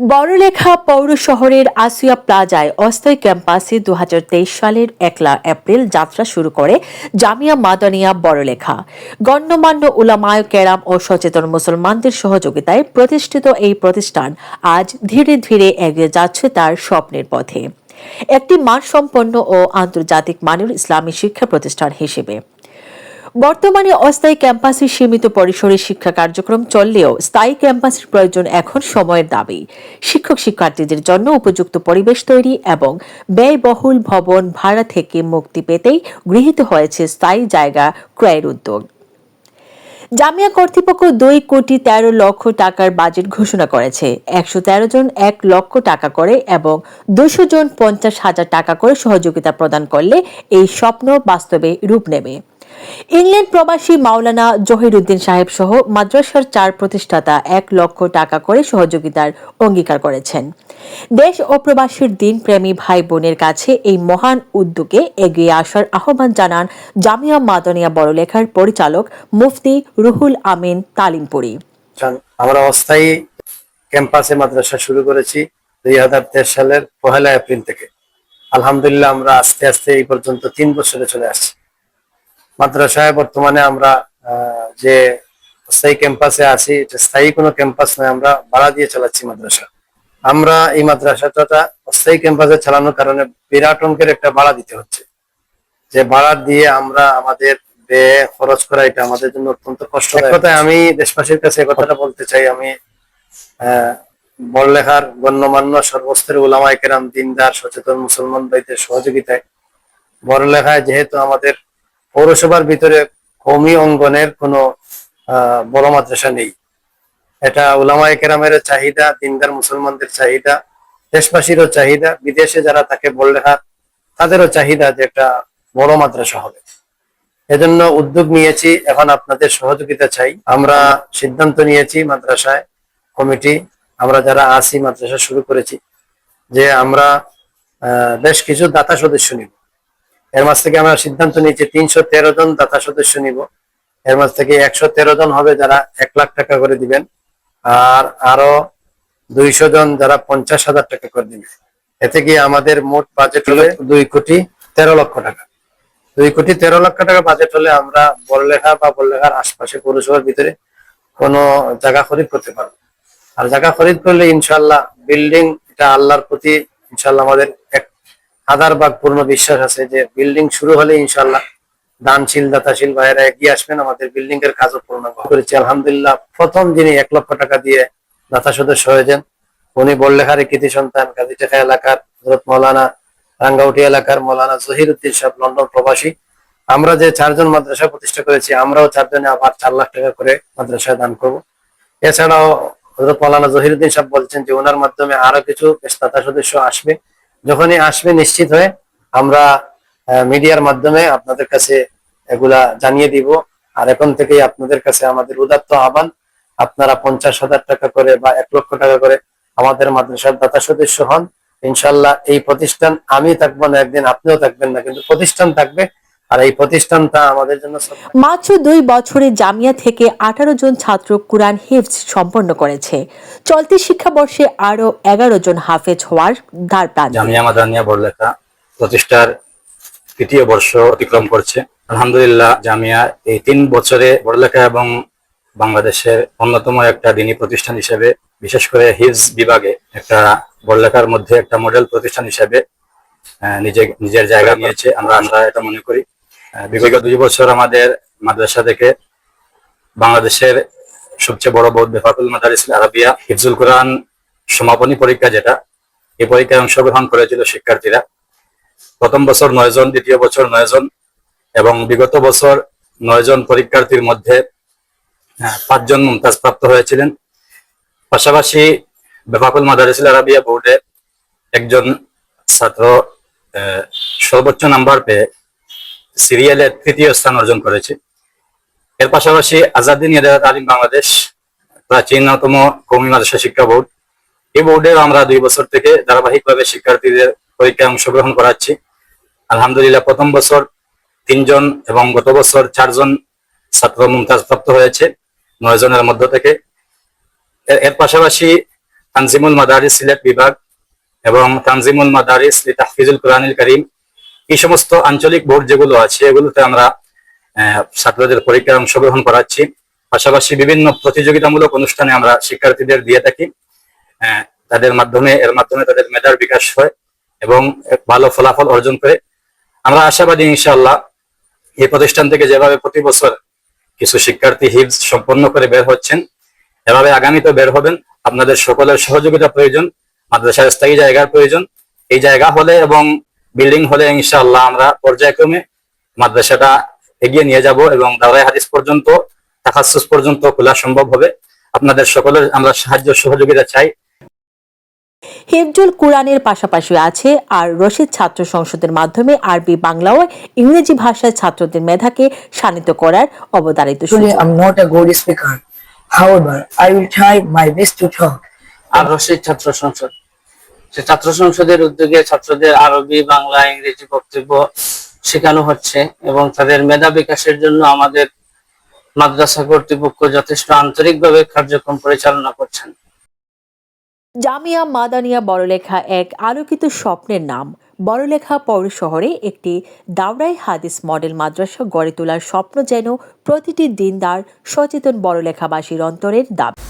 বড়লেখা পৌর শহরের আসিয়া প্লাজায় অস্থায়ী ক্যাম্পাসে দুহাজার তেইশ সালের একলা এপ্রিল যাত্রা শুরু করে জামিয়া মাদানিয়া বড়লেখা। গণ্যমান্য উলামায় ক্যারাম ও সচেতন মুসলমানদের সহযোগিতায় প্রতিষ্ঠিত এই প্রতিষ্ঠান আজ ধীরে ধীরে এগিয়ে যাচ্ছে তার স্বপ্নের পথে। একটি মানসম্পন্ন ও আন্তর্জাতিক মানের ইসলামী শিক্ষা প্রতিষ্ঠান হিসেবে। বর্তমানে অস্থায়ী ক্যাম্পাসে সীমিত পরিসরে শিক্ষা কার্যক্রম চললেও স্থায়ী ক্যাম্পাসের প্রয়োজন এখন সময়ের দাবি। শিক্ষক শিক্ষার্থীদের জন্য উপযুক্ত পরিবেশ তৈরি এবং ব্যয়বহুল ভবন ভাড়া থেকে মুক্তি পেতেই গৃহীত হয়েছে স্থায়ী জায়গা ক্রয়ের উদ্যোগ। জামিয়া কর্তৃপক্ষ দুই কোটি তেরো লক্ষ টাকার বাজেট ঘোষণা করেছে। একশো তেরো জন এক লক্ষ টাকা করে এবং দুশো জন পঞ্চাশ হাজার টাকা করে সহযোগিতা প্রদান করলে এই স্বপ্ন বাস্তবে রূপ নেবে। ইংল্যান্ড প্রবাসী মাওলানা জহিরুদ্দিন সাহেব সহ মাদ্রাসার চার প্রতিষ্ঠাতা এক লক্ষ টাকা করে সহযোগিতার অঙ্গীকার করেছেন। দেশ ও প্রবাসীর দিনপ্রেমী ভাই বোনের কাছে এই মহান উদ্যোগে এগিয়ে আসার আহ্বান জানান জামিয়া মাদনিয়া বড়লেখার পরিচালক মুফতি রুহুল আমিন তালিমপুরি। আমরা অস্থায়ী ক্যাম্পাসে মাদ্রাসা শুরু করেছি দুই হাজার তেইশ সালের পহেলা এপ্রিল থেকে। আলহামদুলিল্লাহ আমরা আস্তে আস্তে এই পর্যন্ত তিন বছরে চলে আসছি। মাদ্রাসায় বর্তমানে আমরা যে অস্থায়ী ক্যাম্পাসে আছি এটা স্থায়ী কোনো ক্যাম্পাস নয় আমরা ভাড়া দিয়ে চালাচ্ছি মাদ্রাসা। আমরা এই মাদ্রাসাটা অস্থায়ী ক্যাম্পাসে চালানোর কারণে বিরাট অঙ্কের একটা ভাড়া দিতে হচ্ছে। যে ভাড়া দিয়ে আমরা আমাদের ব্যয় খরচ করা এটা আমাদের জন্য অত্যন্ত কষ্ট কথায় আমি দেশবাসীর কাছে কথাটা বলতে চাই আমি আহ, বড়লেখার গণ্যমান্য সর্বস্তরের ওলামাই কেরাম দিনদার সচেতন মুসলমান ভাইদের সহযোগিতায় বড়লেখায় যেহেতু আমাদের পৌরসভার ভিতরে কমি অঙ্গনের কোনো বড় মাদ্রাসা নেই। এটা ওলামাই কেরামের চাহিদা, দিনদার মুসলমানদের চাহিদা, দেশবাসীরও চাহিদা, বিদেশে যারা থাকে বড়লেখা তাদেরও চাহিদা যে একটা বড় মাদ্রাসা হবে। এজন্য উদ্যোগ নিয়েছি, এখন আপনাদের সহযোগিতা চাই। আমরা সিদ্ধান্ত নিয়েছি মাদ্রাসায় কমিটি, আমরা যারা আছি মাদ্রাসা শুরু করেছি, যে আমরা বেশ কিছু দাতা সদস্য নিব। এর মাঝ থেকে আমরা সিদ্ধান্ত নিয়েছি তিনশো তেরো জন দাতা সদস্য নিব। এর মাঝ থেকে একশো তেরো জন হবে যারা এক লাখ টাকা করে দিবেন, আর আরও দুইশো জন যারা পঞ্চাশ হাজার টাকা করে দিবে এতে গিয়ে আমাদের মোট বাজেট হলে দুই কোটি তেরো লক্ষ টাকা। দুই কোটি তেরো লক্ষ টাকা বাজেট হলে আমরা বড়লেখা বা বড়লেখার আশপাশে পৌরসভার ভিতরে কোনো জায়গা খরিদ করতে পারব। আর জায়গা খরিদ করলে ইনশাল্লাহ বিল্ডিং এটা আল্লাহর প্রতি ইনশাল্লাহ আমাদের এক হাজার ভাগ পূর্ণ বিশ্বাস আছে যে বিল্ডিং শুরু হলে ইনশাল্লাহ দানশীল, দাতাশীল ভাইয়েরা এগিয়ে আসবেন। আমাদের বিল্ডিং এর কাজও পূর্ণ করেছি আলহামদুলিল্লাহ। প্রথম যিনি এক লক্ষ টাকা দিয়ে দাতা সদস্য হয়েছেন, উনি বড়লেখার কৃতি সন্তান কাজীটেখা এলাকার হজরত মৌলানা রাঙ্গাউটি এলাকার মৌলানা জহির উদ্দিন সাহেব, লন্ডন প্রবাসী। আমরা যে চারজন মাদ্রাসা প্রতিষ্ঠা করেছি, আমরাও চারজনে আবার চার লাখ টাকা করে মাদ্রাসায় দান করব। এছাড়াও হজরত মৌলানা জহিরুদ্দিন সাহেব বলছেন যে, ওনার মাধ্যমে আরও কিছু পেশদাতা সদস্য আসবে। যখনই আসবে নিশ্চিত হয়ে আমরা মিডিয়ার মাধ্যমে আপনাদের কাছে এগুলা জানিয়ে দিব। আর এখন থেকেই আপনাদের কাছে আমাদের উদাত্ত আহ্বান, আপনারা পঞ্চাশ হাজার টাকা করে বা এক লক্ষ টাকা করে আমাদের মাদ্রাসার দাতা সদস্য হন। ইনশাল্লাহ এই প্রতিষ্ঠান আমি থাকব না, একদিন আপনিও থাকবেন না, কিন্তু প্রতিষ্ঠান থাকবে। আর এই প্রতিষ্ঠানটা আমাদের জন্য মাত্র দুই বছরে জামিয়া থেকে আঠারো জন ছাত্র কুরআন হিফজ সম্পন্ন করেছে। চলতি শিক্ষাবর্ষে আরও এগারো জন হাফেজ হওয়ার দ্বার প্রান্তে। জামিয়া মাদানিয়া বড়লেখা প্রতিষ্ঠার তৃতীয় বর্ষ অতিক্রম করছে। আলহামদুলিল্লাহ জামিয়া এই তিন বছরে বড়লেখা এবং বাংলাদেশের অন্যতম একটা দিনী প্রতিষ্ঠান হিসেবে বিশেষ করে হিফজ বিভাগে একটা বড়লেখার মধ্যে একটা মডেল প্রতিষ্ঠান হিসেবে নিজে নিজের জায়গা নিয়েছে। আমরা আমরা এটা মনে করি। বিগত দুই বছর আমাদের মাদ্রাসা থেকে বাংলাদেশের সবচেয়ে বড় বৌদ্ধ বেফাকুল মাদারিস আরাবিয়া হিফজুল কোরআন সমাপনী পরীক্ষা যেটা, এই পরীক্ষায় অংশগ্রহণ করেছিল শিক্ষার্থীরা। প্রথম বছর নয় জন, দ্বিতীয় বছর নয় জন এবং বিগত বছর নয় জন পরীক্ষার্থীর মধ্যে পাঁচজন মুমতাজ প্রাপ্ত হয়েছিলেন। পাশাপাশি বেফাকুল মাদারিসুল আরাবিয়া বোর্ডে একজন ছাত্র সর্বোচ্চ নাম্বার পেয়ে সিরিয়ালে তৃতীয় স্থান অর্জন করেছে। এর পাশাপাশি আজাদিন আলিম বাংলাদেশ, প্রাচীনতম কৌমি মাদ্রাসা শিক্ষা বোর্ড। এই বোর্ডের আমরা দুই বছর থেকে ধারাবাহিকভাবে শিক্ষার্থীদের পরীক্ষায় অংশগ্রহণ করাচ্ছি। আলহামদুলিল্লাহ, প্রথম বছর তিনজন এবং গত বছর চারজন ছাত্র মুমতাজ প্রাপ্ত হয়েছে নয় জনের মধ্য থেকে। এর- পাশাপাশি তানজিমুল মাদারিস সিলেট বিভাগ এবং তানজিমুল মাদারিস তাহফিজুল কোরআনুল করিম এই সমস্ত আঞ্চলিক বোর্ড যেগুলো আছে, এগুলোতে আমরা ছাত্রদের পরীক্ষায় অংশগ্রহণ করাচ্ছি। পাশাপাশি বিভিন্ন প্রতিযোগিতামূলক অনুষ্ঠানে আমরা শিক্ষার্থীদের দিয়ে থাকি। তাদের মাধ্যমে, এর মাধ্যমে তাদের মেধার বিকাশ হয় এবং ভালো ফলাফল অর্জন করে। আমরা আশাবাদী, ইনশাআল্লাহ, এই প্রতিষ্ঠান থেকে যেভাবে প্রতি বছর কিছু শিক্ষার্থী হিবস সম্পন্ন করে বের হচ্ছেন, এভাবে আগামীতে বের হবেন। আপনাদের সকলের সহযোগিতা প্রয়োজন, মাদ্রাসার স্থায়ী জায়গার প্রয়োজন। এই জায়গা হলে এবং বিল্ডিং হলে ইনশাআল্লাহ আমরা পর্যায়ক্রমে মাদ্রাসাটা এগিয়ে নিয়ে যাব এবং দাওরাই হাদিস পর্যন্ত তাকাসুস পর্যন্ত খোলা সম্ভব হবে আপনাদের সকলের আমরা সাহায্য সহযোগিতা চাই হিফজুল কোরআনের পাশাপাশি আছে আর রশিদ ছাত্র সংসদের মাধ্যমে আরবি বাংলা ও ইংরেজি ভাষায় ছাত্রদের মেধাকে শানিত করার অবদারিত I'm not a good speaker. However, I will try my best to talk. আর রশিদ ছাত্র সংসদ সে ছাত্র সংসদের উদ্যোগে ছাত্রদের আরবি, বাংলা, ইংরেজি বক্তব্য শেখানো হচ্ছে এবং তাদের মেধা বিকাশের জন্য আমাদের মাদ্রাসা কর্তৃপক্ষ যথেষ্ট আন্তরিকভাবে কার্যক্রম পরিচালনা করছেন। জামিয়া মাদানিয়া বড়লেখা এক আলোকিত স্বপ্নের নাম। বড়লেখা পৌর শহরে একটি দাওরাই হাদিস মডেল মাদ্রাসা গড়ে তোলার স্বপ্ন যেন প্রতিটি দিনদার সচেতন বড়লেখাবাসীর অন্তরের দাবি।